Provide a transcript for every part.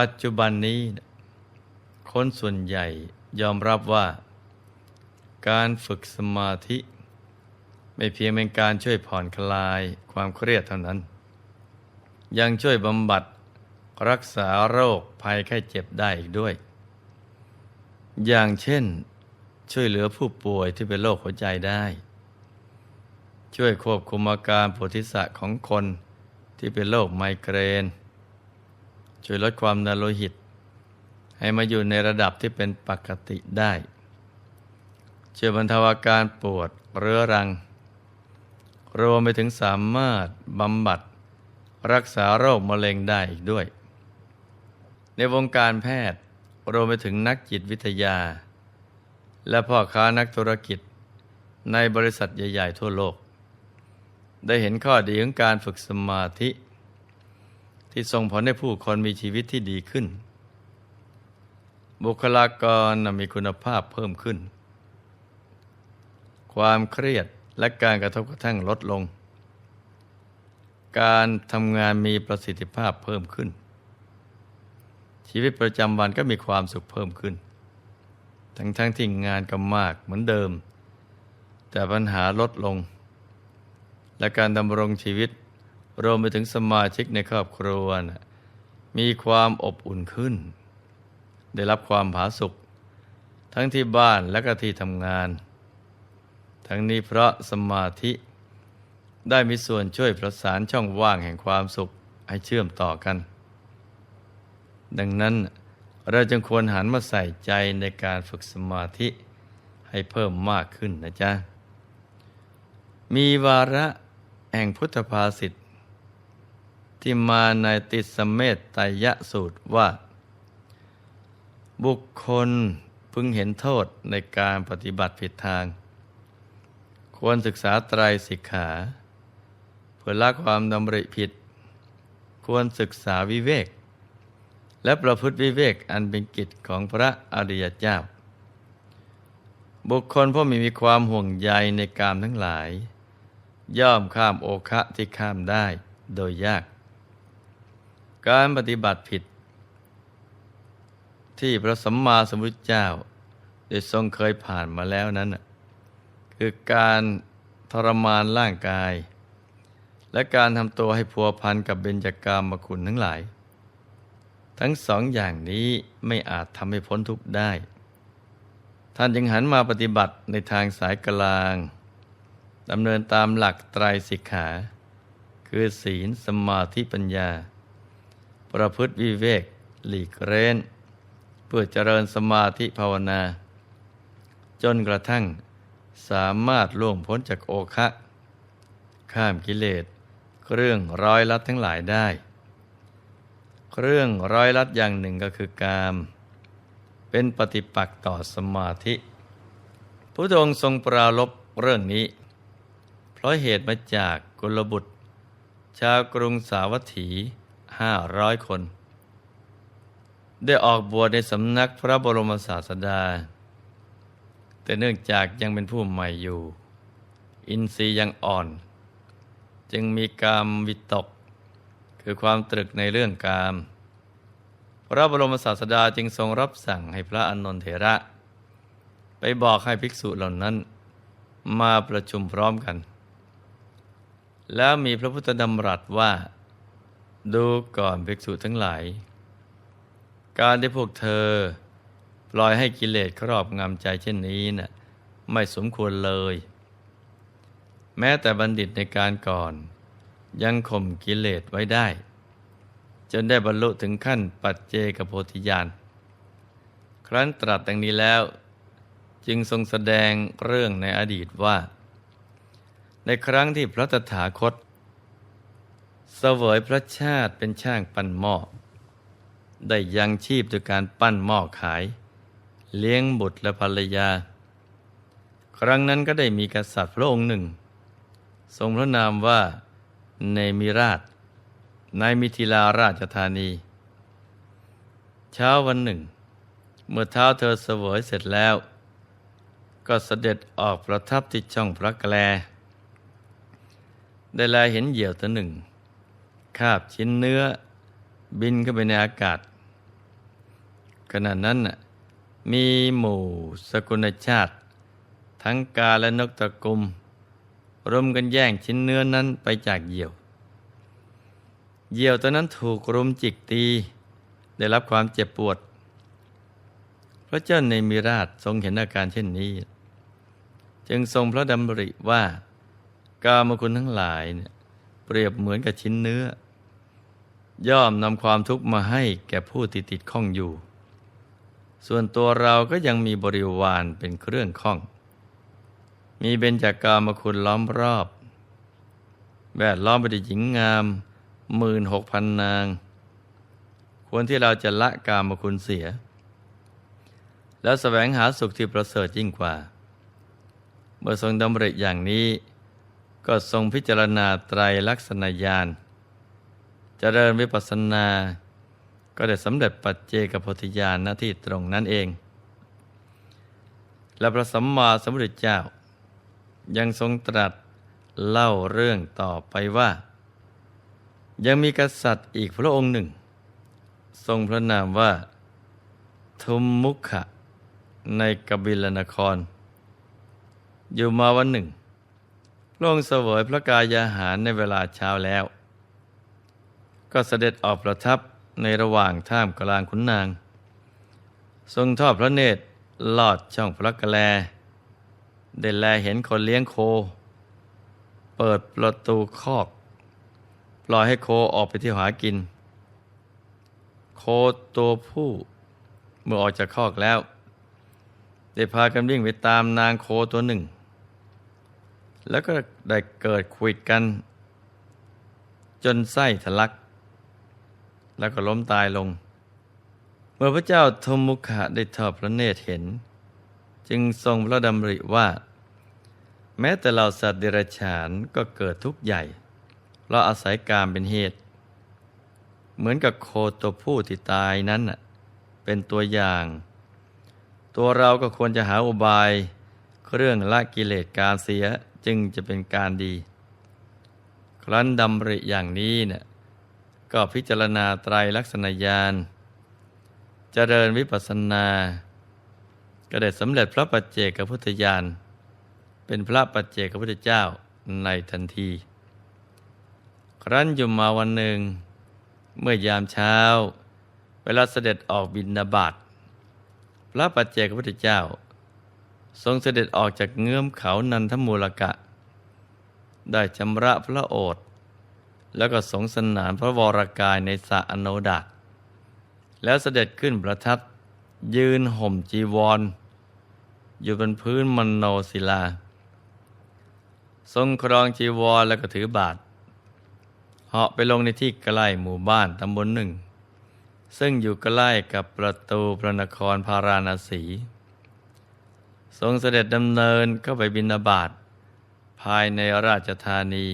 ปัจจุบันนี้ คนส่วนใหญ่ยอมรับว่า การฝึกสมาธิ ไม่เพียงเป็นการช่วยผ่อนคลายความเครียดเท่านั้น ยังช่วยบำบัดรักษาโรคภัยไข้เจ็บได้อีกด้วย อย่างเช่น ช่วยเหลือผู้ป่วยที่เป็นโรคหัวใจได้ ช่วยควบคุมอาการปวดทิศะของคนที่เป็นโรคไมเกรน ช่วยลดความดันโลหิต ให้มาอยู่ในระดับที่เป็นปกติได้ช่วยบรรเทาอาการปวดเรื้อรัง รวมไปถึงสามารถบำบัด รักษาโรคมะเร็งได้อีกด้วย ในวงการแพทย์รวมไปถึงนักจิตวิทยา และพ่อค้านักธุรกิจในบริษัทใหญ่ ๆ ทั่วโลก ได้เห็นข้อดีของการฝึกสมาธิ ที่ส่งผลให้ผู้คนมีชีวิตที่ดีขึ้น บุคลากรมีคุณภาพเพิ่มขึ้น ความเครียดและการกระทบกระทั่งลดลง การทำงานมีประสิทธิภาพเพิ่มขึ้น ชีวิตประจำวันก็มีความสุขเพิ่มขึ้น ทั้งๆทที่งานก็มากเหมือนเดิม แต่ปัญหาลดลง และการดำรงชีวิต รวมไปถึงสมาชิกในครอบครัวนะมีความอบอุ่นขึ้น ได้รับความผาสุกทั้งที่บ้านและก็ที่ทำงาน ทั้งนี้เพราะสมาธิได้มีส่วนช่วยประสานช่องว่างแห่งความสุขให้เชื่อมต่อกัน ดังนั้นเราจึงควรหันมาใส่ใจในการฝึกสมาธิให้เพิ่มมากขึ้นนะจ๊ะ มีวาระแห่งพุทธภาษิต ที่มาในติสเมตไตยสูตรว่า บุคคลพึงเห็นโทษในการปฏิบัติผิดทาง ควรศึกษาไตรสิกขา เพื่อละความดำริผิด ควรศึกษาวิเวก และประพฤติวิเวกอันเป็นกิจของพระอริยเจ้า บุคคลผู้มีมีความห่วงใยในกามทั้งหลาย ย่อมข้ามโอคะที่ข้ามได้โดยยาก การปฏิบัติผิด ที่พระสัมมาสัมพุทธเจ้า ได้ทรงเคยผ่านมาแล้วนั้น คือการทรมานร่างกาย และการทำตัวให้พัวพันกับเบญจากามคุณทั้งหลาย ทั้งสองอย่างนี้ไม่อาจทำให้พ้นทุกข์ได้ ท่านจึงหันมาปฏิบัติในทางสายกลางดำเนินตามหลักไตรสิกขา คือศีลสมาธิปัญญา ประพฤติวิเวก หลีกเร้น เพื่อเจริญสมาธิภาวนา จนกระทั่งสามารถล่วงพ้นจากโอคะ ข้ามกิเลสเครื่องร้อยลัดทั้งหลายได้เครื่องร้อยลัดอย่างหนึ่งก็คือกาม เป็นปฏิปักษ์ต่อสมาธิพระองค์ทรงปราลบเรื่องนี้ เพราะเหตุมาจากกุลบุตร ชาวกรุงสาวัตถี ห้าร้อยคน ได้ออกบวชในสำนักพระบรมศาสดา แต่เนื่องจากยังเป็นผู้ใหม่อยู่ อินทรีย์ยังอ่อน จึงมีกามวิตก คือความตรึกในเรื่องกาม พระบรมศาสดาจึงทรงรับสั่งให้พระอานนทเถระ ไปบอกให้ภิกษุเหล่านั้น มาประชุมพร้อมกันแล้วมีพระพุทธดำรัสว่า ดูก่อนภิกษุทั้งหลาย การที่พวกเธอ ปล่อยให้กิเลสครอบงำใจเช่นนี้นะ่ะไม่สมควรเลย แม้แต่บัณฑิตในการก่อน ยังข่มกิเลสไว้ได้ จนได้บรรลุถึงขั้นปัจเจกโพธิญาณครั้นตรัสดังนี้แล้วจึงทรงแสดงเรื่องในอดีตว่า ในครั้งที่พระตถาคต เสวยพระชาติเป็นช่างปั้นหม้อ ได้ยังชีพโดยการปั้นหม้อขาย เลี้ยงบุตรและภรรยา ครั้งนั้นก็ได้มีกษัตริย์พระองค์หนึ่ง ทรงพระนามว่าเนมิราช ในมิถิลาราชธานี เช้าวันหนึ่ง เมื่อเท้าเธอเสวยเสร็จแล้ว ก็เสด็จออกประทับที่ช่องพระแกลได้แลเห็นเหยี่ยวตัวหนึ่ง คาบชิ้นเนื้อ บินเข้าไปในอากาศ ขณะนั้นน่ะมีหมู่สกุลชาติ ทั้งกาและนกตะกุมรุมกันแย่งชิ้นเนื้อนั้นไปจากเหยี่ยว เหยี่ยวตัวนั้นถูกรุมจิกตี ได้รับความเจ็บปวด พระเจ้าในมิราชทรงเห็นอาการเช่นนี้ จึงทรงพระดำริว่ากามคุณทั้งหลายเนี่ยเปรียบเหมือนกับชิ้นเนื้อ ย่อมนำความทุกข์มาให้แก่ผู้ติดติดข้องอยู่ ส่วนตัวเราก็ยังมีบริวารเป็นเครื่องข้อง มีเบญจากามคุณล้อมรอบ แวดล้อมไปด้วยหญิงงามหมื่นหกพันนาง ควรที่เราจะละกามคุณเสีย แล้วแสวงหาสุขที่ประเสริฐยิ่งกว่า เมื่อทรงดำริอย่างนี้ ก็ทรงพิจารณาไตรลักษณญาณ เจริญวิปัสสนา ก็ได้สำเร็จปัจเจกโพธิญาณหน้าที่ตรงนั้นเอง และพระสัมมาสัมพุทธเจ้า ยังทรงตรัสเล่าเรื่องต่อไปว่า ยังมีกษัตริย์อีกพระองค์หนึ่ง ทรงพระนามว่า ทุมมุขะในกบิลนคร อยู่มาวันหนึ่งพระองค์เสวยพระกายอาหารในเวลาเช้าแล้ว ก็เสด็จออกประทับในระหว่างท่ามกลางขุนนาง ทรงทอดพระเนตรลอดช่องพระกะแลได้แลเห็นคนเลี้ยงโค เปิดประตูคอกปล่อยให้โคออกไปที่หากิน โคตัวผู้เมื่อออกจากคอกแล้ว ได้พากันวิ่งไปตามนางโคตัวหนึ่ง แล้วก็ได้เกิดขวิดกัน จนไส้ทะลัก แล้วก็ล้มตายลง เมื่อพระเจ้าทมุขะได้ทอดพระเนตรเห็น จึงทรงพระดำริว่า แม้แต่เราสัตว์เดรัจฉานก็เกิดทุกข์ใหญ่ เราอาศัยการเป็นเหตุ เหมือนกับโคตัวผู้ที่ตายนั้นเป็นตัวอย่าง ตัวเราก็ควรจะหาอุบายเครื่องละกิเลสการเสียจึงจะเป็นการดี ครั้นดำริอย่างนี้เนี่ย ก็พิจารณาไตรลักษณญาณเจริญวิปัสสนา ก็ได้สำเร็จพระปัจเจกพุทธญาณเป็นพระปัจเจกพุทธเจ้าในทันที ครั้นอยู่มาวันหนึ่ง เมื่อยามเช้า เวลาเสด็จออกบินาบาตพระปัจเจกพุทธเจ้า ทรงเสด็จออกจากเงื้อมเขานันทมูลกะ ได้ชำระพระโอษฐ แล้วก็สงสนานพระวรากายในสระอโนดาตแล้วเสด็จขึ้นประทับยืนห่มจีวร อยู่บนพื้นมโนศิลา ทรงครองจีวรแล้วก็ถือบาทเหาะไปลงในที่ใกล้หมู่บ้านตำบลหนึ่ง ซึ่งอยู่ใกล้กับประตูพระนครพาราณสี ทรงเสด็จดำเนินเข้าไปบินาบาตภายในราชธานี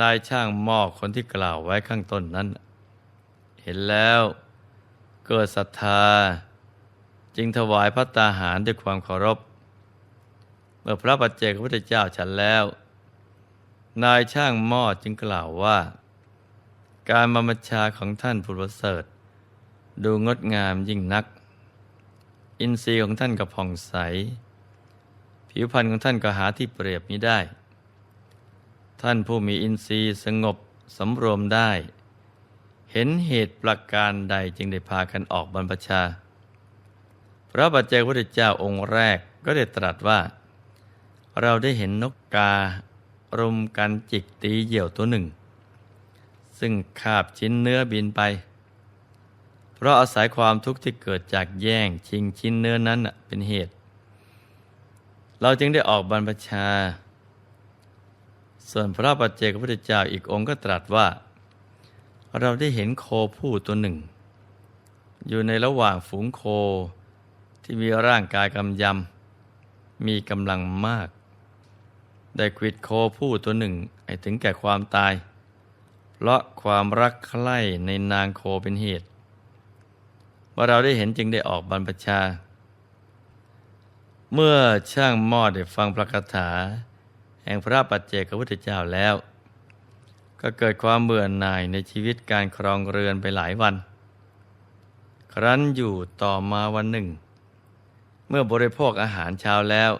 นายช่างหม้อคนที่กล่าวไว้ข้างต้นนั้น เห็นแล้วเกิดศรัทธา จึงถวายพระตาหารด้วยความเคารพ เมื่อพระปัจเจกพุทธเจ้าฉันแล้ว นายช่างหม้อจึงกล่าวว่า การมามัญชาของท่านผู้ประเสริฐ ดูงดงามยิ่งนัก อินทรีย์ของท่านก็ผ่องใส ผิวพรรณของท่านก็หาที่เปรียบมิได้ ท่านผู้มีอินทรีย์สงบสำรวมได้ เห็นเหตุประการใดจึงได้พากันออกบรรพชา พระปัจเจกพุทธเจ้าองค์แรกก็ได้ตรัสว่า เราได้เห็นนกการุมกันจิกตีเหยี่ยวตัวหนึ่ง ซึ่งคาบชิ้นเนื้อบินไป เพราะอาศัยความทุกข์ที่เกิดจากแย่งชิงชิ้นเนื้อนั้นเป็นเหตุ เราจึงได้ออกบรรพชา ส่วนพระปัจเจกพุทธเจ้าอีกองค์ก็ตรัสว่า เราได้เห็นโคผู้ตัวหนึ่ง อยู่ในระหว่างฝูงโคที่มีร่างกายกำยำมีกำลังมาก ได้ควิดโคผู้ตัวหนึ่งให้ถึงแก่ความตาย เพราะความรักใคร่ในนางโคเป็นเหตุว่าเราได้เห็นจึงได้ออกบรรพชา เมื่อช่างหม้อได้ฟังพระคาถา ห่งพระปัจเจกพุทธเจ้าแล้ว ก็เกิดความเบื่อหน่ายในชีวิตการครองเรือนไปหลายวัน ครั้นอยู่ต่อมาวันหนึ่ง เมื่อบริโภคอาหารเช้าแล้ว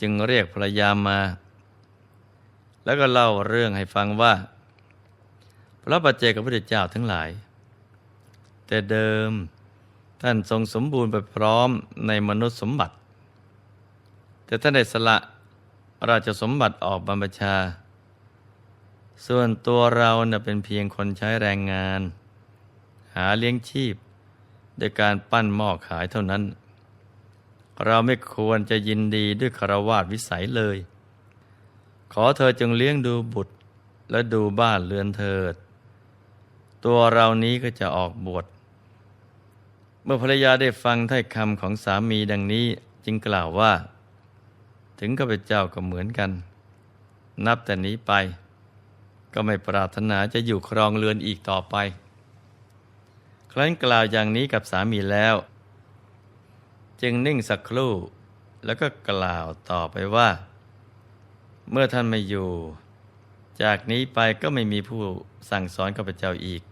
จึงเรียกภรรยามา แล้วก็เล่าเรื่องให้ฟังว่า พระปัจเจกับพระเจ้าทั้งหลาย แต่เดิมท่านทรงสมบูรณ์ไปพร้อมในมนุษย์สมบัติ แต่ท่านได้สละ ราชสมบัติออกบรรพชา ส่วนตัวเราเน่เป็นเพียงคนใช้แรงงาน หาเลี้ยงชีพโดยการปั้นหม้อขายเท่านั้น เราไม่ควรจะยินดีด้วยคารวาสวิสัยเลย ขอเธอจงเลี้ยงดูบุตรและดูบ้านเรือนเถิด ตัวเรานี้ก็จะออกบวชเมื่อภรรยาได้ฟังถ้อยคำของสามีดังนี้จึงกล่าวว่า ถึงข้าพเจ้าก็เหมือนกัน นับแต่นี้ไป ก็ไม่ปรารถนาจะอยู่ครองเรือนอีกต่อไป ครั้นกล่าวอย่างนี้กับสามีแล้ว จึงนิ่งสักครู่แล้วก็กล่าวต่อไปว่า เมื่อท่านไม่อยู่ จากนี้ไปก็ไม่มีผู้สั่งสอนข้าพเจ้าอีก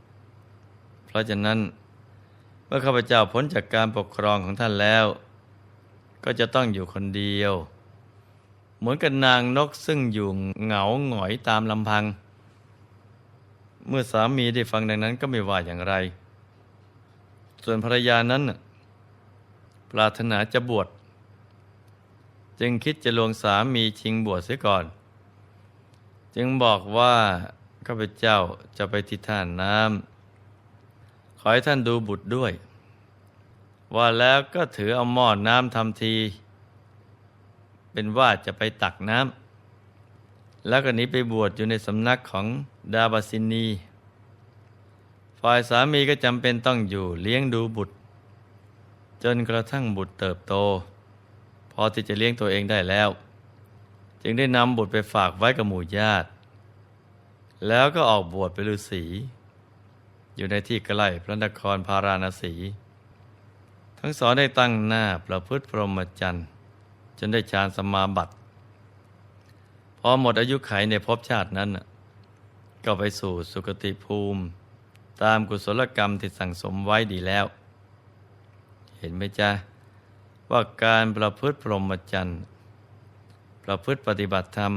เพราะฉะนั้น เมื่อข้าพเจ้าพ้นจากการปกครองของท่านแล้ว ก็จะต้องอยู่คนเดียว เหมือนกับนางนกซึ่งอยู่เหงาหงอยตามลำพัง เมื่อสามีได้ฟังดังนั้นก็ไม่ว่าอย่างไร ส่วนภรรยานั้น ปรารถนาจะบวชจึงคิดจะลวงสามีชิงบวชเสียก่อน จึงบอกว่าข้าพเจ้าจะไปที่ท่านน้ำขอให้ท่านดูบุตรด้วย ว่าแล้วก็ถือเอาหม้อน้ำทำที เป็นว่าจะไปตักน้ำแล้วก็หนีไปบวชอยู่ในสำนักของดาบสินีฝ่ายสามีก็จำเป็นต้องอยู่เลี้ยงดูบุตร จนกระทั่งบุตรเติบโต พอที่จะเลี้ยงตัวเองได้แล้ว จึงได้นำบุตรไปฝากไว้กับหมู่ญาติ แล้วก็ออกบวชเป็นฤาษีอยู่ในที่ใกล้พระนครพาราณสี ทั้งสองได้ตั้งหน้าประพฤติพรหมจรรย์ นได้ฌานสมาบัติพอหมดอายุไขในภพชาตินั้น ก็ไปสู่สุคติภูมิ ตามกุศลกรรมที่สั่งสมไว้ดีแล้ว เห็นไหมจ๊ะ ว่าการประพฤติพรหมจรรย์ประพฤติปฏิบัติธรรม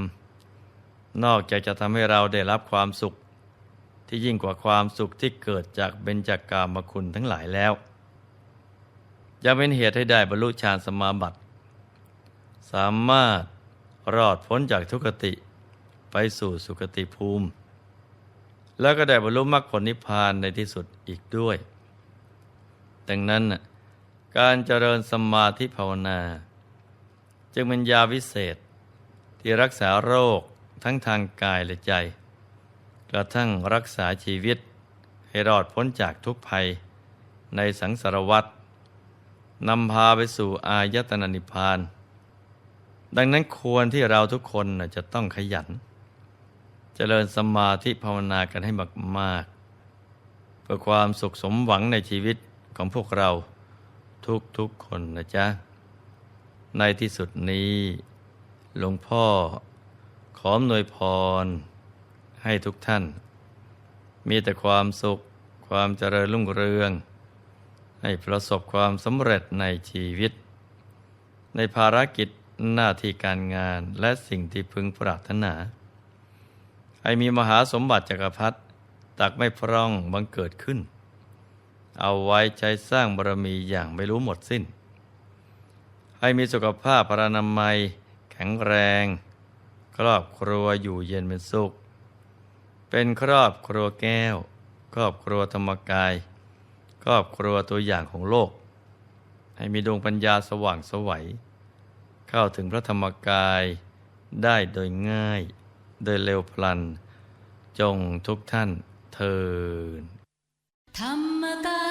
นอกจากจะทำให้เราได้รับความสุขที่ยิ่งกว่าความสุขที่เกิดจากเบญจากามคุณทั้งหลายแล้วยังเป็นเหตุให้ได้บรรลุฌานสมาบัติ สามารถรอดพ้นจากทุกขติไปสู่สุคติภูมิ แล้วก็ได้บรรลุมรรคผลนิพพานในที่สุดอีกด้วย ดังนั้นการเจริญสมาธิภาวนา จึงเป็นยาวิเศษที่รักษาโรคทั้งทางกายและใจ กระทั่งรักษาชีวิตให้รอดพ้นจากทุกภัยในสังสารวัฏนำพาไปสู่อายตนะนิพพาน ดังนั้นควรที่เราทุกคนจะต้องขยันเจริญสมาธิภาวนากันให้มากๆเพื่อความสุขสมหวังในชีวิตของพวกเราทุกๆคนนะจ๊ะ ในที่สุดนี้ หลวงพ่อขออำนวยพร ให้ทุกท่าน มีแต่ความสุขความเจริญรุ่งเรือง ให้ประสบความสำเร็จในชีวิต ในภารกิจ หน้าที่การงานและสิ่งที่พึงปรารถนา ให้มีมหาสมบัติจักรพรรดิตักไม่พร่องบังเกิดขึ้น เอาไว้ใช้สร้างบารมีอย่างไม่รู้หมดสิ้น ให้มีสุขภาพพรานามัย แข็งแรง ครอบครัวอยู่เย็นเป็นสุข เป็นครอบครัวแก้ว ครอบครัวธรรมกาย ครอบครัวตัวอย่างของโลก ให้มีดวงปัญญาสว่างสวัย เข้าถึงพระธรรมกายได้โดยง่าย โดยเร็วพลัน จงทุกท่านเทินธรรมกา